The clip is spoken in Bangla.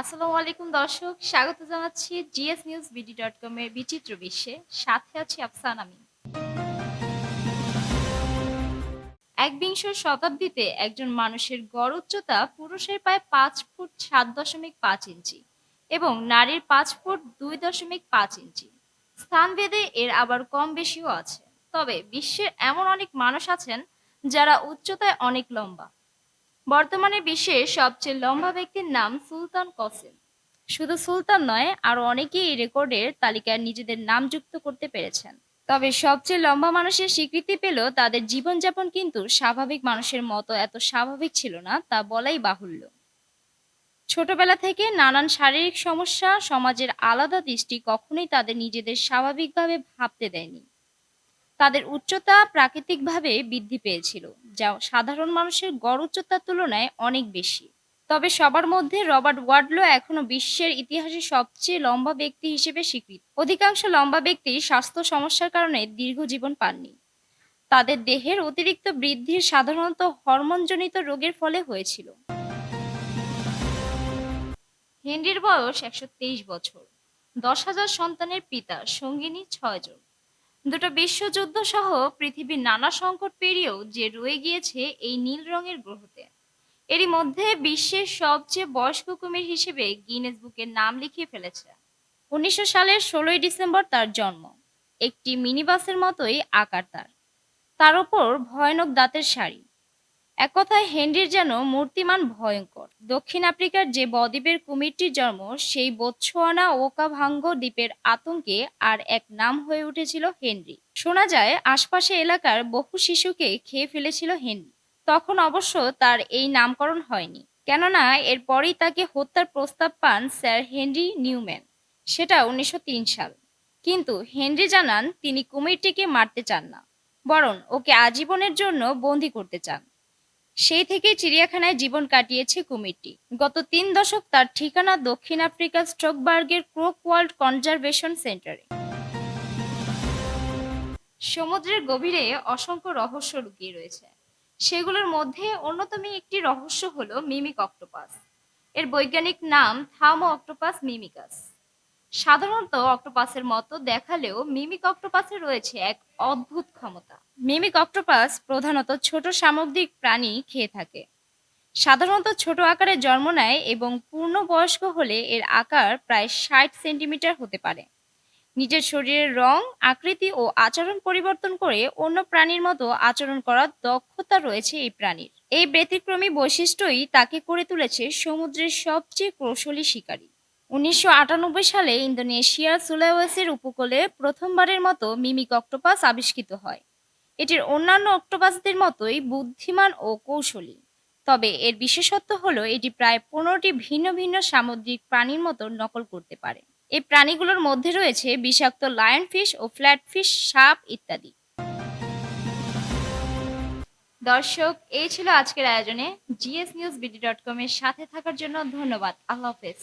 আসসালামু আলাইকুম দর্শক, স্বাগত জানাচ্ছি GS news BD dot com এর বিচিত্র বিশ্বে। সাথে আছি আফসান আমি একবিংশ শতাব্দীতে একজন মানুষের গড় উচ্চতা পুরুষের প্রায় পাঁচ ফুট সাত দশমিক পাঁচ ইঞ্চি এবং নারীর পাঁচ ফুট দুই দশমিক পাঁচ ইঞ্চি। স্থানভেদে এর আবার কম বেশিও আছে। তবে বিশ্বের এমন অনেক মানুষ আছেন যারা উচ্চতায় অনেক লম্বা। বর্তমানে বিশ্বের সবচেয়ে লম্বা ব্যক্তির নাম সুলতান কসিম। শুধু সুলতান নয়, আরও অনেকেই এই রেকর্ডের তালিকায় নিজেদের নাম যুক্ত করতে পেরেছেন। তবে সবচেয়ে লম্বা মানুষের স্বীকৃতি পেল তাদের জীবনযাপন কিন্তু স্বাভাবিক মানুষের মতো এত স্বাভাবিক ছিল না, তা বলাই বাহুল্য। ছোটবেলা থেকে নানান শারীরিক সমস্যা সমাজের আলাদা দৃষ্টি কখনোই তাদের নিজেদের স্বাভাবিকভাবে ভাবতে দেয়নি। তাদের উচ্চতা প্রাকৃতিকভাবে বৃদ্ধি পেয়েছিল, যা সাধারণ মানুষের গড় উচ্চতার তুলনায় অনেক বেশি। তবে সবার মধ্যে রবার্ট ওয়ার্ডলো এখনও বিশ্বের ইতিহাসে সবচেয়ে লম্বা ব্যক্তি হিসেবে স্বীকৃত। অধিকাংশ লম্বা ব্যক্তি স্বাস্থ্য সমস্যার কারণে দীর্ঘ জীবন পাননি। তাদের দেহের অতিরিক্ত বৃদ্ধির সাধারণত হরমোনজনিত রোগের ফলে হয়েছিল। হেনরির বয়স একশো তেইশ বছর। দশ হাজার সন্তানের পিতা সঙ্গিনী ছয়জন। দুটো বিশ্বযুদ্ধ সহ পৃথিবীর নানা সংকট পেরিয়েও যে রয়ে গিয়েছে এই নীল রঙের গ্রহতে। এরই মধ্যে বিশ্বের সবচেয়ে বয়স্ক কুমির হিসেবে গিনেস বুকের নাম লিখিয়ে ফেলেছে। উনিশশো সালের ষোলোই ডিসেম্বর তার জন্ম। একটি মিনিবাসের মতোই আকার তার। তার ওপর ভয়ানক দাঁতের শাড়ি। এক কথায় হেনরির যেন মূর্তিমান ভয়ঙ্কর। দক্ষিণ আফ্রিকার যে বদ্বীপের কুমিরটির জন্ম, সেই বোতসোয়ানা ওকাভাঙ্গ দ্বীপের আতঙ্কে আর এক নাম হয়ে উঠেছিল হেনরি। শোনা যায়, আশপাশে এলাকার বহু শিশুকে খেয়ে ফেলেছিল হেনরি। তখন অবশ্য তার এই নামকরণ হয়নি। কেননা, এরপরেই তাকে হত্যার প্রস্তাব পান স্যার হেনরি নিউম্যান। সেটা উনিশশো তিন সাল। কিন্তু হেনরি জানান, তিনি কুমিরটিকে মারতে চান না, বরং ওকে আজীবনের জন্য বন্দি করতে চান। সেই থেকেই চিড়িয়াখানায় জীবন কাটিয়েছে কুমিরটি। গত তিন দশক তার ঠিকানা দক্ষিণ আফ্রিকার স্ট্রোকবার্গের ক্রোক ওয়ার্ল্ড কনজারভেশন সেন্টারে। সমুদ্রের গভীরে অসংখ্য রহস্য লুকিয়ে রয়েছে। সেগুলোর মধ্যে অন্যতম একটি রহস্য হলো মিমিক অক্টোপাস। এর বৈজ্ঞানিক নাম থামো অক্টোপাস মিমিকাস। সাধারণত অক্টোপাসের মতো দেখালেও মিমিক অক্টোপাসে রয়েছে এক অদ্ভুত ক্ষমতা। মিমিক অক্টোপাস প্রধানত ছোট সামুদ্রিক প্রাণী খেয়ে থাকে। সাধারণত ছোট আকারে জন্ম নেয় এবং পূর্ণবয়স্ক হলে এর আকার প্রায় ষাট সেন্টিমিটার হতে পারে। নিজের শরীরের রং, আকৃতি ও আচরণ পরিবর্তন করে অন্য প্রাণীর মতো আচরণ করার দক্ষতা রয়েছে এই প্রাণীর। এই ব্যতিক্রমী বৈশিষ্ট্যই তাকে করে তুলেছে সমুদ্রের সবচেয়ে কৌশলী শিকারী। উনিশশো আটানব্বই সালে ইন্দোনেশিয়ার সুলাওয়েসির উপকূলে প্রথমবারের মতো মিমিক অক্টোপাস আবিষ্কৃত হয়। এটির অন্যান্য অক্টোপাসদের মতোই বুদ্ধিমান ও কৌশলী। তবে এর বিশেষত্ব হলো, এটি প্রায় পনেরোটি ভিন্ন ভিন্ন সামুদ্রিক প্রাণীর মতো নকল করতে পারে। এই প্রাণীগুলোর মধ্যে রয়েছে বিষাক্ত লায়ন ফিশ ও ফ্ল্যাটফিশ সাপ ইত্যাদি। দর্শক, এই ছিল আজকের আয়োজনে। GS news BD dot com এর সাথে থাকার জন্য ধন্যবাদ। আল্লাহ হাফেজ।